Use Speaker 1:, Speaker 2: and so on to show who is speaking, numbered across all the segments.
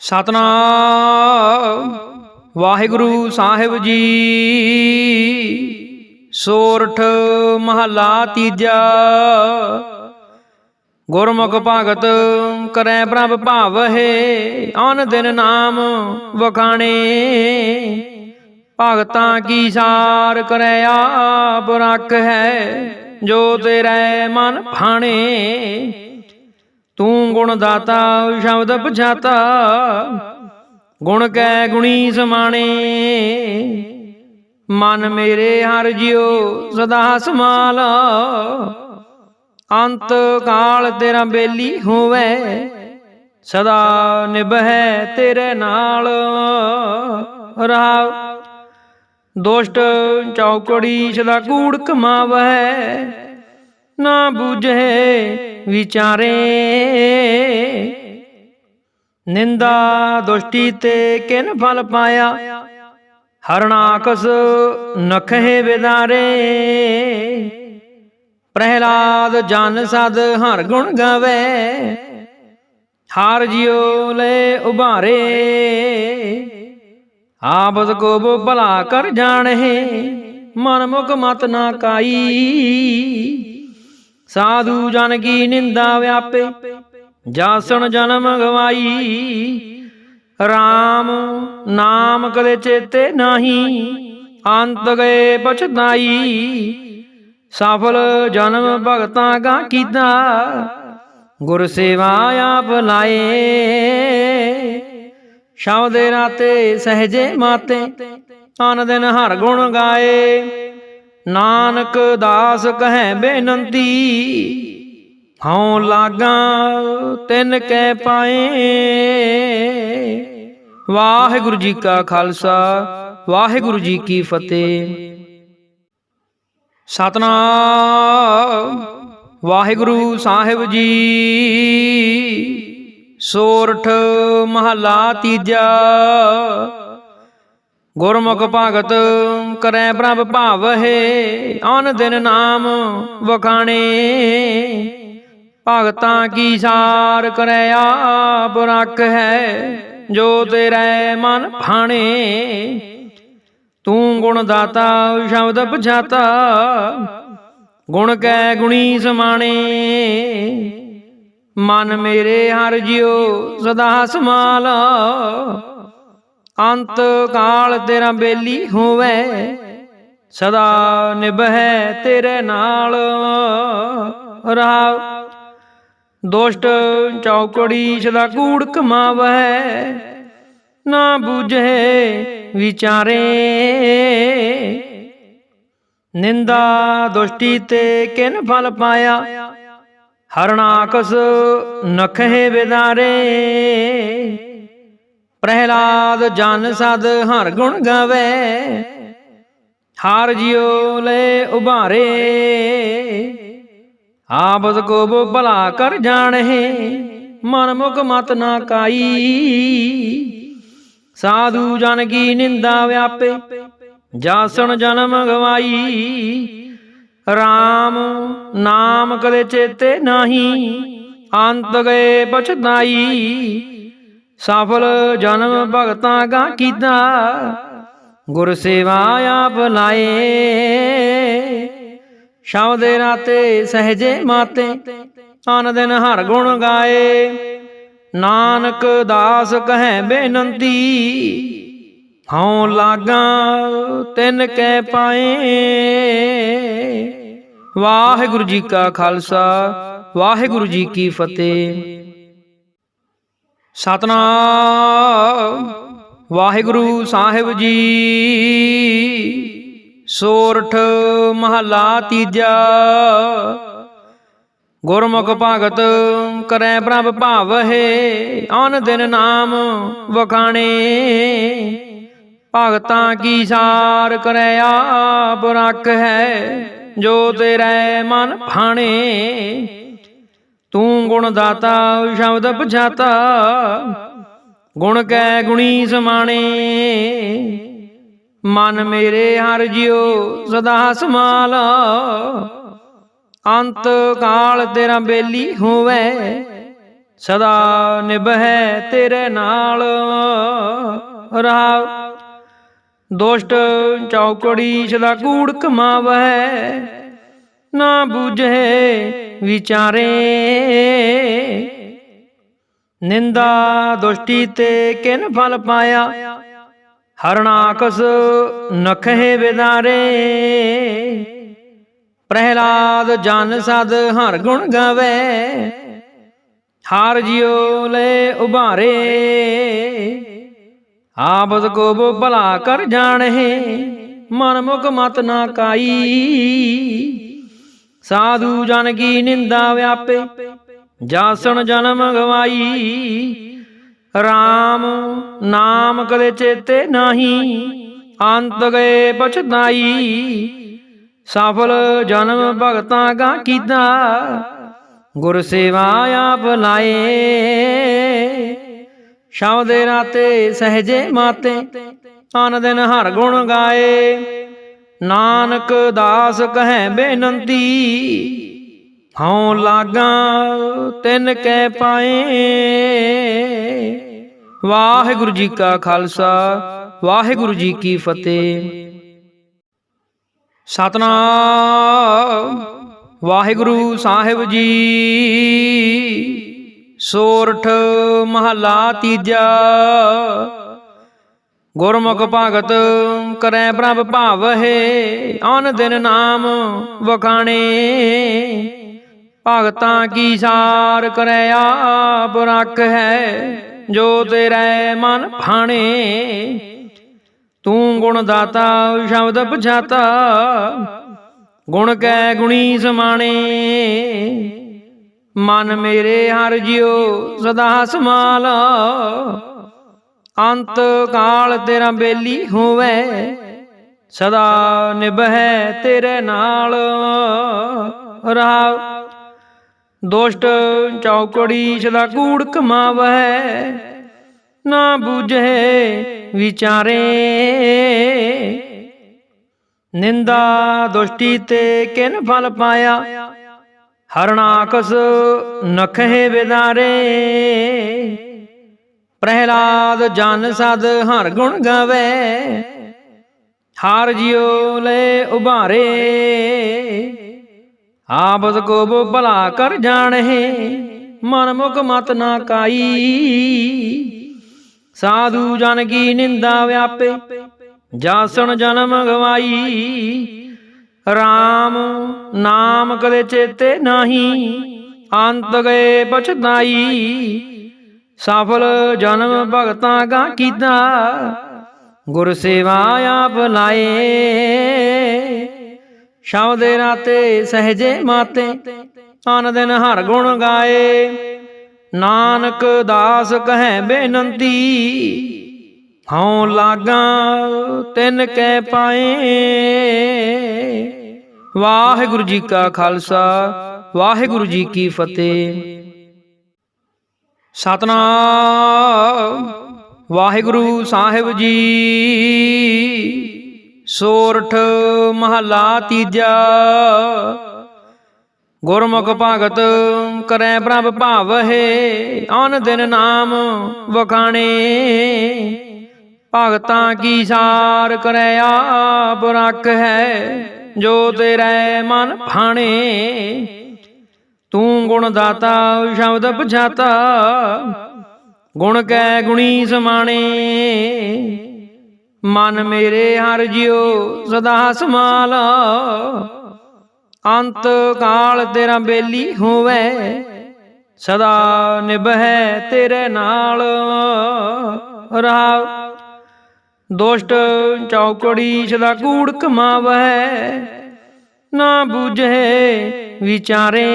Speaker 1: ਸਤਨਾਮ। ਵਾਹਿਗੁਰੂ ਸਾਹਿਬ ਜੀ। ਸੋਰਠ ਮਹਲਾ ਤੀਜਾ। ਗੁਰਮੁਖ ਭਗਤ ਕਰੈ ਪ੍ਰਭ ਭਾਵਹਿ ਅਨ ਦਿਨ ਨਾਮ ਵਖਾਣੇ। ਭਗਤਾਂ ਕੀ ਸਾਰ ਕਰੈ ਆਪ ਰੱਖ ਹੈ ਜੋ ਤੇਰੇ ਮਨ ਭਾਣੇ ਤੂੰ ਗੁਣ ਦਾਤਾ, ਸ਼ਬਦ ਪਛਾਤਾ। ਗੁਣ ਕੈ ਗੁਣੀ ਸਮਾਣੇ। ਮਨ ਮੇਰੇ ਹਰ ਜਿਉ ਸਦਾ ਸਮਾਲ ਅੰਤ ਕਾਲ ਤੇਰਾ ਬੇਲੀ ਹੋਵੇ। ਸਦਾ ਨਿਭੈ ਤੇਰੇ ਨਾਲ। ਰਹਾਉ ਦੁਸ਼ਟ ਚੌਕੜੀ ਸਦਾ ਕੂੜ ਕਮਾਵੈ ਨਾ ਬੂਝੇ ਵਿਚਾਰੇ। ਨਿੰਦਾ ਦੁਸ਼ਟੀ ਤੇ ਕਿਨ ਫਲ ਪਾਇਆ। ਹਰਣਾਕਸ ਨਖੇ ਵਿਦਾਰੇ। ਪ੍ਰਹਿਲਾਦ ਜਨ ਸਦ ਹਰ ਗੁਣ ਗਾਵੇ। ਹਾਰ ਜਿਉ ਲੈ ਉਭਾਰੇ। ਆਪਸ ਕੋ ਬੋ ਭਲਾ ਕਰ ਜਾਣਹਿ ਮਨ ਮੁਖ ਮਤ ਨਾ ਕਾਈ। ਸਾਧੂ ਜਨ ਕੀ ਨਿੰਦਾ ਵਿਆਪੇ, ਜਾਸਣ ਜਨਮ ਗਵਾਈ। RAM ਨਾਮ ਕਦੇ ਚੇਤੇ ਨਹੀਂ, ਅੰਤ ਗਏ ਪਛਤਾਈ। ਸਫਲ ਜਨਮ ਭਗਤਾਂ ਕਾ ਕੀਤਾ, ਗੁਰ ਸੇਵਾ ਆਪ ਲਾਏ। ਸ਼ਬਦ ਰਾਤੇ ਸਹਜੇ ਮਾਤੇ ਅਨ ਦਿਨ ਹਰ ਗੁਣ ਗਾਏ। ਨਾਨਕ ਦਾਸ ਕਹੈ ਬੇਨੰਤੀ, ਹਉ ਲਾਗਾ ਤਿਨ ਕੈ ਪਾਏ। ਵਾਹਿਗੁਰੂ ਜੀ ਕਾ ਖਾਲਸਾ, ਵਾਹਿਗੁਰੂ ਜੀ ਕੀ ਫਤਿਹ। ਸਤਨਾਮ, ਵਾਹਿਗੁਰੂ ਸਾਹਿਬ ਜੀ। ਸੋਰਠ ਮਹਲਾ ਤੀਜਾ, ਗੁਰਮੁਖ ਭਗਤ ਕਰੈ ਪ੍ਰਭ ਭਾਵਹਿ ਅਨ ਦਿਨ ਨਾਮ ਵਖਾਣੇ। ਭਗਤਾਂ ਕੀ ਸਾਰ ਕਰੈ ਆਪ ਰੱਖ ਹੈ, ਜੋ ਤੇਰੇ ਮਨ ਭਾਣੇ। ਤੂੰ ਗੁਣ ਦਾਤਾ, ਸ਼ਬਦ ਪਛਾਤਾ, ਗੁਣ ਕੈ ਗੁਣੀ ਸਮਾਣੇ। ਮਨ ਮੇਰੇ ਹਰ ਜਿਉ ਸਦਾ ਸਮਾਲ ਅੰਤ ਕਾਲ ਤੇਰਾ ਬੇਲੀ ਹੋਵੇ, ਸਦਾ ਨਿਭੈ ਤੇਰੇ ਨਾਲ। ਰਹਾਉ, ਦੁਸ਼ਟ ਚੌਕੜੀ ਸਦਾ ਕੂੜ ਕਮਾਵੈ ਨਾ ਬੂਝੇ ਵਿਚਾਰੇ। ਨਿੰਦਾ ਦੁਸ਼ਟੀ ਤੇ ਕਿਨ ਫਲ ਪਾਇਆ ਹਰਣਾਕਸ ਨਖੇ ਵਿਦਾਰੇ ਪ੍ਰਹਿਲਾਦ ਜਨ ਸਦ ਹਰ ਗੁਣ ਗਾਵੇ, ਹਾਰ ਜਿਉ ਲੈ ਉਭਾਰੇ। ਆਪਸ ਕੋ ਬੋ ਭਲਾ ਕਰ ਜਾਣਹਿ ਮਨ ਮੁਖ ਮਤ ਨਾ ਕਾਈ। ਸਾਧੂ ਜਨ ਕੀ ਨਿੰਦਾ ਵਿਆਪੇ, ਜਾਸਣ ਜਨਮ ਗਵਾਈ। RAM ਨਾਮ ਕਦੇ ਚੇਤੇ ਨਹੀਂ, ਅੰਤ ਗਏ ਪਛਤਾਈ। ਸਫਲ ਜਨਮ ਭਗਤਾਂ ਗਾ ਕੀਤਾ ਗੁਰ ਸੇਵਾ ਆਪ ਲਾਏ। ਸ਼ਬਦ ਰਾਤੇ ਸਹਜੇ ਮਾਤੇ। ਅਨ ਦਿਨ ਹਰ ਗੁਣ ਗਾਏ। ਨਾਨਕ ਦਾਸ ਕਹੈ ਬੇਨੰਤੀ। ਹਉ ਲਾਗਾ ਤਿਨ ਕੈ ਪਾਏ। ਵਾਹਿਗੁਰੂ ਜੀ ਕਾ ਖਾਲਸਾ, ਵਾਹਿਗੁਰੂ ਜੀ ਕੀ ਫਤਿਹ। ਸਤਨਾਮ। ਵਾਹਿਗੁਰੂ ਸਾਹਿਬ ਜੀ। ਸੋਰਠ ਮਹਲਾ ਤੀਜਾ। ਗੁਰਮੁਖ ਭਗਤ ਕਰੈ ਪ੍ਰਭ ਭਾਵਹਿ। ਅਨ ਦਿਨ ਨਾਮ ਵਖਾਣੇ। ਭਗਤਾਂ ਕੀ ਸਾਰ ਕਰੈ ਆਪ ਰੱਖ ਹੈ ਜੋ ਤੇਰੇ ਮਨ ਭਾਣੇ। ਤੂੰ ਗੁਣ ਦਾਤਾ, ਸ਼ਬਦ ਪਛਾਤਾ। ਗੁਣ ਕੈ ਗੁਣੀ ਸਮਾਣੇ। ਮਨ ਮੇਰੇ ਹਰ ਜਿਉ ਸਦਾ ਸਮਾਲ ਅੰਤ ਕਾਲ ਤੇਰਾ ਬੇਲੀ ਹੋਵੇ। ਸਦਾ ਨਿਭੈ ਤੇਰੇ ਨਾਲ। ਰਹਾਉ। ਦੁਸ਼ਟ ਚੌਕੜੀ ਸਦਾ ਕੂੜ ਕਮਾਵੈ ਨਾ ਬੂਝੇ ਵਿਚਾਰੇ। ਨਿੰਦਾ ਦੁਸ਼ਟੀ ਤੇ ਕਿਨ ਫਲ ਪਾਇਆ। ਹਰਣਾਕਸ ਨਖੇ ਵਿਦਾਰੇ ਪ੍ਰਹਿਲਾਦ ਜਨ ਸਦ ਹਰ ਗੁਣ ਗਾਵੇ। ਹਾਰ ਜਿਉ ਲੈ ਉਭਾਰੇ। ਆਪਸ ਕੋ ਬੋ ਭਲਾ ਕਰ ਜਾਣਹਿ। ਮਨ ਮੁਖ ਮਤ ਨਾ ਕਾਈ। ਸਾਧੂ ਜਨ ਕੀ ਨਿੰਦਾ ਵਿਆਪੇ, ਜਾਸਣ ਜਨਮ ਗਵਾਈ। RAM ਨਾਮ ਕਦੇ ਚੇਤੇ ਨਹੀਂ, ਅੰਤ ਗਏ ਪਛਤਾਈ। ਸਫਲ ਜਨਮ ਭਗਤਾਂ ਗਾ ਕੀਤਾ, ਗੁਰ ਸੇਵਾ ਆਪ ਲਾਏ। ਸ਼ਬਦ ਰਾਤੇ ਸਹਜੇ ਮਾਤੇ ਅਨ ਦਿਨ ਹਰ ਗੁਣ ਗਾਏ। ਨਾਨਕ ਦਾਸ ਕਹੈ ਬੇਨੰਤੀ, ਹਉ ਲਾਗਾ ਤਿਨ ਕੈ ਪਾਏ। ਵਾਹਿਗੁਰੂ ਜੀ ਕਾ ਖਾਲਸਾ, ਵਾਹਿਗੁਰੂ ਜੀ ਕੀ ਫਤਿਹ। ਸਤਨਾਮ, ਵਾਹਿਗੁਰੂ ਸਾਹਿਬ ਜੀ। ਸੋਰਠ ਮਹਲਾ ਤੀਜਾ, ਗੁਰਮੁਖ ਭਗਤ ਕਰੈ ਪ੍ਰਭ ਭਾਵਹਿ ਅਨ ਦਿਨ ਨਾਮ ਵਖਾਣੇ। ਭਗਤਾਂ ਕੀ ਸਾਰ ਕਰੈ ਆਪ ਰੱਖ ਹੈ, ਜੋ ਤੇਰੇ ਮਨ ਭਾਣੇ। ਤੂੰ ਗੁਣ ਦਾਤਾ, ਸ਼ਬਦ ਪਛਾਤਾ, ਗੁਣ ਕੈ ਗੁਣੀ ਸਮਾਣੇ। ਮਨ ਮੇਰੇ ਹਰ ਜਿਉ ਸਦਾ ਸਮਾਲ ਅੰਤ ਕਾਲ ਤੇਰਾ ਬੇਲੀ ਹੋਵੇ, ਸਦਾ ਨਿਭੈ ਤੇਰੇ ਨਾਲ। ਰਹਾਉ, ਦੁਸ਼ਟ ਚੌਕੜੀ ਸਦਾ ਕੂੜ ਕਮਾਵੈ, ਨਾ ਬੂਝੇ ਵਿਚਾਰੇ। ਨਿੰਦਾ ਦੁਸ਼ਟੀ ਤੇ ਕਿਨ ਫਲ ਪਾਇਆ, ਹਰਨਾਕਸ ਨਖੇ ਵਿਦਾਰੇ। ਪ੍ਰਹਿਲਾਦ ਜਨ ਸਦ ਹਰ ਗੁਣ ਗਾਵੇ, ਹਾਰ ਜਿਉ ਲੈ ਉਭਾਰੇ। ਆਪਸ ਕੋ ਬੋ ਭਲਾ ਕਰ ਜਾਣਹਿ ਮਨ ਮੁਖ ਮਤ ਨਾ ਕਾਈ। ਸਾਧੂ ਜਨ ਕੀ ਨਿੰਦਾ ਵਿਆਪੇ, ਜਾਸਣ ਜਨਮ ਗਵਾਈ। RAM ਨਾਮ ਕਦੇ ਚੇਤੇ ਨਹੀਂ, ਅੰਤ ਗਏ ਪਛਤਾਈ। ਸਫਲ ਜਨਮ ਭਗਤਾਂ ਗਾ ਕੀਤਾ। ਗੁਰ ਸੇਵਾ ਆਪ ਲਾਏ। ਸ਼ਬਦ ਰਾਤੇ ਸਹਜੇ ਮਾਤੇ। ਅਨ ਦਿਨ ਹਰ ਗੁਣ ਗਾਏ। ਨਾਨਕ ਦਾਸ ਕਹੈ ਬੇਨੰਤੀ। ਹਉ ਲਾਗਾ ਤਿੰਨ ਕੈ ਪਾਏ। ਵਾਹਿਗੁਰੂ ਜੀ ਕਾ ਖਾਲਸਾ। ਵਾਹਿਗੁਰੂ ਜੀ ਕੀ ਫਤਿਹ। ਸਤਨਾਮ। ਵਾਹਿਗੁਰੂ ਸਾਹਿਬ ਜੀ। ਸੋਰਠ ਮਹਲਾ ਤੀਜਾ। ਗੁਰਮੁਖ ਭਗਤ ਕਰੈ ਪ੍ਰਭ ਭਾਵਹਿ ਅਨ ਦਿਨ ਨਾਮ ਵਖਾਣੇ। ਭਗਤਾਂ ਕੀ ਸਾਰ ਕਰੈ ਆਪ ਰੱਖ ਹੈ ਜੋ ਤੇਰੇ ਮਨ ਭਾਣੇ। ਤੂੰ ਗੁਣ ਦਾਤਾ, ਸ਼ਬਦ ਪਛਾਤਾ। ਗੁਣ ਕੈ ਗੁਣੀ ਸਮਾਣੇ। ਮਨ ਮੇਰੇ ਹਰ ਜਿਉ ਸਦਾ ਸਮਾਲ ਅੰਤ ਕਾਲ ਤੇਰਾ ਬੇਲੀ ਹੋਵੇ। ਸਦਾ ਨਿਭੈ ਤੇਰੇ ਨਾਲ। ਰਹਾਉ। ਦੁਸ਼ਟ ਚੌਕੜੀ ਸਦਾ ਕੂੜ ਕਮਾਵੈ ਨਾ ਬੂਝੇ ਵਿਚਾਰੇ।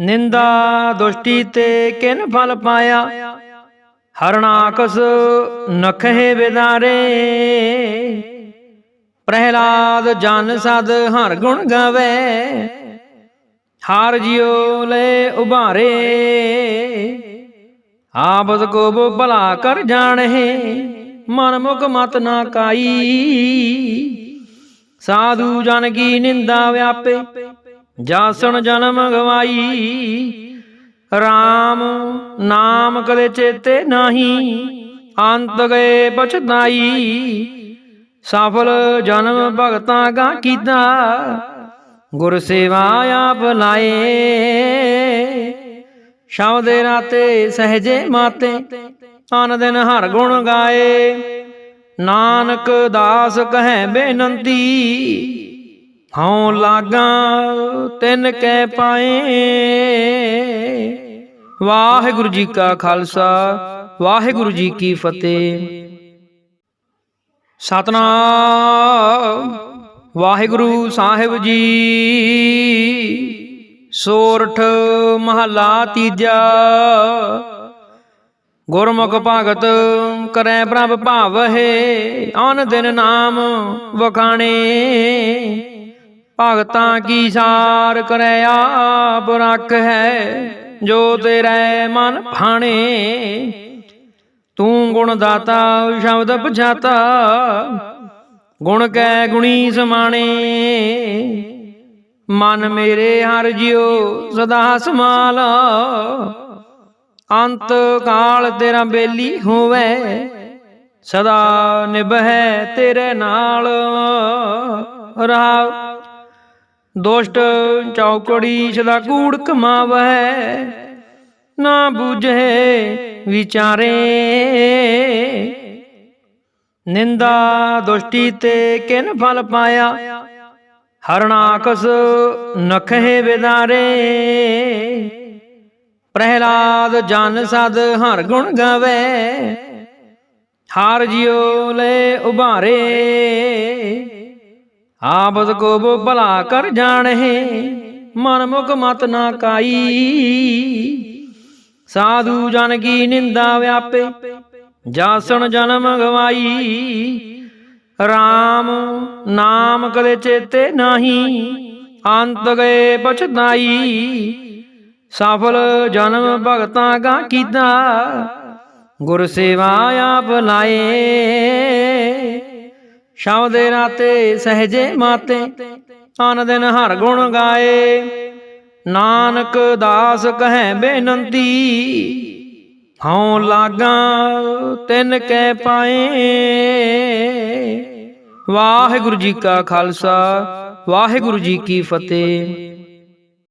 Speaker 1: ਨਿੰਦਾ ਦੁਸ਼ਟੀ ਤੇ ਕਿਨ ਫਲ ਪਾਇਆ। ਹਰਣਾਕਸ ਨਖੇ ਵਿਦਾਰੇ ਪ੍ਰਹਿਲਾਦ ਜਨ ਸਦ ਹਰ ਗੁਣ ਗਾਵੇ। ਹਾਰ ਜਿਉ ਲੈ ਉਭਾਰੇ। ਆਪਸ ਕੋ ਬੋ ਭਲਾ ਕਰ ਜਾਣਹਿ ਮਨ ਮੁਖ ਮਤ ਨਾ ਕਾਈ। ਸਾਧੂ ਜਨ ਕੀ ਨਿੰਦਾ ਵਿਆਪੇ, ਜਾਸਣ ਜਨਮ ਗਵਾਈ। RAM ਨਾਮ ਕਦੇ ਚੇਤੇ ਨਹੀਂ, ਅੰਤ ਗਏ ਪਛਤਾਈ। ਸਫਲ ਜਨਮ ਭਗਤਾਂ ਗਾ ਕੀਤਾ, ਗੁਰ ਸੇਵਾ ਆਪ ਲਾਏ। ਸ਼ਬਦ ਰਾਤੇ ਸਹਜੇ ਮਾਤੇ ਅਨ ਦਿਨ ਹਰ ਗੁਣ ਗਾਏ। ਨਾਨਕ ਦਾਸ ਕਹੈ ਬੇਨੰਤੀ, ਹਉ ਲਾਗਾ ਤਿਨ ਕੈ ਪਾਏ। ਵਾਹਿਗੁਰੂ ਜੀ ਕਾ ਖਾਲਸਾ, ਵਾਹਿਗੁਰੂ ਜੀ ਕੀ ਫਤਿਹ। ਸਤਨਾਮ, ਵਾਹਿਗੁਰੂ ਸਾਹਿਬ ਜੀ। ਸੋਰਠ ਮਹਲਾ ਤੀਜਾ ਗੁਰਮੁਖ ਭਗਤ ਕਰੈ ਪ੍ਰਭ ਭਾਵਹਿ ਅਨ ਦਿਨ ਨਾਮ ਵਖਾਣੇ। ਭਗਤਾਂ ਕੀ ਸਾਰ ਕਰੈ ਆਪ ਰੱਖ ਹੈ, ਜੋ ਤੇਰੇ ਮਨ ਭਾਣੇ। ਤੂੰ ਗੁਣ ਦਾਤਾ, ਸ਼ਬਦ ਪਛਾਤਾ, ਗੁਣ ਕੈ ਗੁਣੀ ਸਮਾਣੇ। ਮਨ ਮੇਰੇ ਹਰ ਜਿਉ ਸਦਾ ਸਮਾਲ ਅੰਤ ਕਾਲ ਤੇਰਾ ਬੇਲੀ ਹੋਵੇ, ਸਦਾ ਨਿਭੈ ਤੇਰੇ ਨਾਲ। ਰਹਾ ਦੁਸ਼ਟ ਚੌਕੜੀ, ਸਦਾ ਕੂੜ ਕਮਾਵੈ, ਨਾ ਬੁਝੇ ਵਿਚਾਰੇ। ਨਿੰਦਾ ਦੁਸ਼ਟੀ ਤੇ ਕਿਨ ਫਲ ਪਾਇਆ ਹਰਣਾਕਸ ਨਖੇ ਵਿਦਾਰੇ। ਪ੍ਰਹਿਲਾਦ ਜਨ ਸਦ ਹਰ ਗੁਣ ਗਾਵੇ, ਹਾਰ ਜਿਉ ਲੈ ਉਭਾਰੇ। ਆਪਦ ਕੋ ਬੋ ਭਲਾ ਕਰ ਜਾਣਹਿ ਮਨ ਮੁਖ ਮਤ ਨਾ ਕਾਈ। ਸਾਧੂ ਜਨ ਕੀ ਨਿੰਦਾ ਵਿਆਪੇ, ਜਾਸਣ ਜਨਮ ਗਵਾਈ। RAM ਨਾਮ ਕਦੇ ਚੇਤੇ ਨਹੀਂ, ਅੰਤ ਗਏ ਪਛਤਾਈ। ਸਫਲ ਜਨਮ ਭਗਤਾਂ ਗਾ ਕੀਤਾ। ਗੁਰ ਸੇਵਾ ਆਪ ਲਾਏ। ਸ਼ਬਦ ਰਾਤੇ ਸਹਜੇ ਮਾਤੇ ਅਨ ਦਿਨ ਹਰ ਗੁਣ ਗਾਏ। ਨਾਨਕ ਦਾਸ ਕਹੈ ਬੇਨੰਤੀ, ਹਉ ਲਾਗਾ ਤਿੰਨ ਕੈ ਪਾਏ। ਵਾਹਿਗੁਰੂ ਜੀ ਕਾ ਖਾਲਸਾ, ਵਾਹਿਗੁਰੂ ਜੀ ਕੀ ਫਤਿਹ।